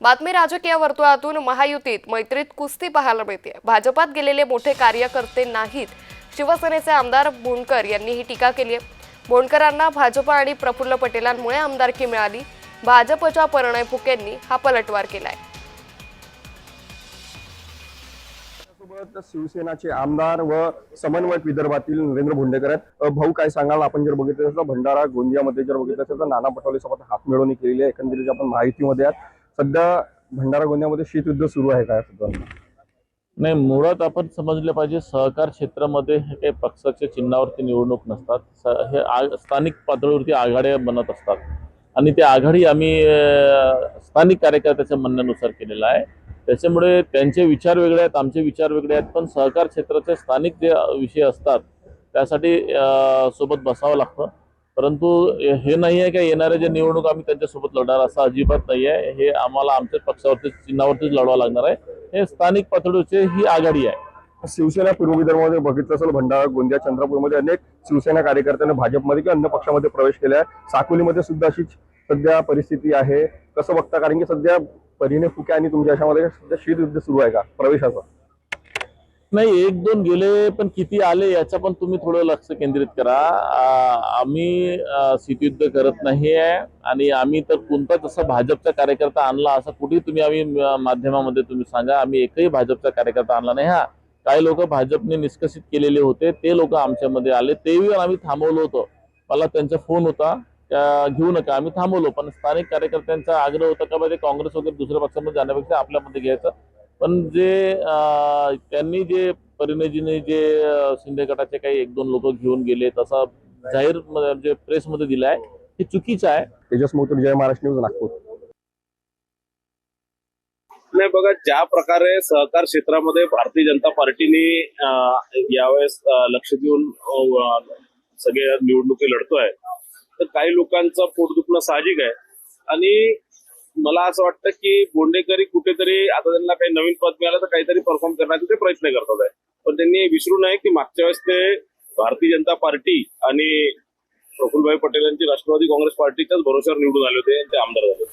बातमी राजकीय वर्तुळातून महायुतीत मैत्रीत कुस्ती पाहायला मिळते. भाजपात गेलेले मोठे कार्यकर्ते नाहीत. शिवसेनेचे आमदार बोंडकर यांनी ही टीका केली आहे. बोंडकरांना भाजप आणि प्रफुल्ल पटेलांमुळे आमदारकी मिळाली. भाजपच्या परिणय फुकेंनी हा पलटवार केलाय. शिवसेनाचे आमदार व समन्वयक विदर्भातील नरेंद्र भोंडेकर आहेत. भाऊ काय सांगाल? आपण जर बघितलं असेल तर भंडारा गोंदियामध्ये जर बघितलं असेल तर नाना पटोले सोबत हात मिळवणी केलेली आहे. एकंदरीत आपण माहितीमध्ये आहात. सध्या भंडारा गोंदियामध्ये शीतयुद्ध सुरू आहे काय नाही मुळात आपण समजले पाहिजे सहकार क्षेत्रामध्ये हे काही पक्षाच्या चिन्हावरती निवडणूक नसतात. स- हे आ- स्थानिक पातळीवरती आघाड्या बनत असतात. आणि ते आघाडी आम्ही स्थानिक कार्यकर्त्याच्या म्हणण्यानुसार केलेला आहे. त्याच्यामुळे त्यांचे विचार वेगळे आहेत आमचे विचार वेगळे आहेत. पण सहकार क्षेत्राचे स्थानिक जे विषय असतात त्यासाठी सोबत बसावं लागतं. परंतु हे नाही आहे का येणाऱ्या जे निवडणूक आम्ही त्यांच्यासोबत लढणार असं अजिबात नाही आहे. हे आम्हाला आमच्याच पक्षावरती चिन्हावरतीच लढवावं लागणार आहे. हे स्थानिक पातळीवरची ही आघाडी आहे. शिवसेना पूर्व विदर्भामध्ये बघितलं असेल भंडारा गोंदिया चंद्रपूरमध्ये अनेक शिवसेना कार्यकर्त्यांनी भाजपमध्ये किंवा अन्य पक्षामध्ये प्रवेश केला आहे साकोलीमध्ये सुद्धा अशीच सध्या परिस्थिती आहे. कसं बघता? कारण की सध्या परिणय फुके आणि तुमच्या अशामध्ये सध्या शीतयुद्ध सुरू आहे का? प्रवेशाचं. नाही एक दोन गेले पण किती आले याचं पण तुम्ही थोडं लक्ष केंद्रित करा. आम्ही आ, शीतयुद्ध करत नाही आहे आणि आम्ही तर कोणताच असा भाजपचा कार्यकर्ता आणला असा कुठेही तुम्ही आम्ही माध्यमामध्ये तुम्ही सांगा आम्ही एकही भाजपचा कार्यकर्ता आणला नाही. हा काही लोक भाजपने निष्कसित केलेले होते ते लोक आमच्यामध्ये आले. तेही आम्ही थांबवलो होतो. मला त्यांचा फोन होता त्या घेऊ नका आम्ही थांबवलो. पण स्थानिक कार्यकर्त्यांचा आग्रह होता का म्हणजे ते काँग्रेस वगैरे दुसऱ्या पक्षामध्ये जाण्यापेक्षा आपल्यामध्ये घ्यायचं? पण जे त्यांनी जे परिणयजीने जे शिंदे गटाचे काही एक दोन लोक घेऊन गेले तसा जाहीर म्हणजे प्रेसमध्ये दिलाय हे चुकीचं आहे. तेजस मोतूर जय महाराष्ट्र न्यूज नागपूर. नाही बघा ज्या प्रकारे सहकार क्षेत्रामध्ये भारतीय जनता पार्टीने यावेळेस लक्ष देऊन सगळे निवडणुकी लढतोय तर काही लोकांचं पोट दुखणं साहजिक आहे. आणि मला असं वाटतं की बोंडेकरी कुठेतरी आता त्यांना काही नवीन पद मिळालं तर काहीतरी परफॉर्म करण्याचा ते प्रयत्न करतात आहे. पण त्यांनी विसरू नये की मागच्या वेळेस ते भारतीय जनता पार्टी आणि प्रफुल्लभाई पटेल यांची राष्ट्रवादी काँग्रेस पार्टीच्याच भरोश्यावर निवडून आले होते आणि ते आमदार झाले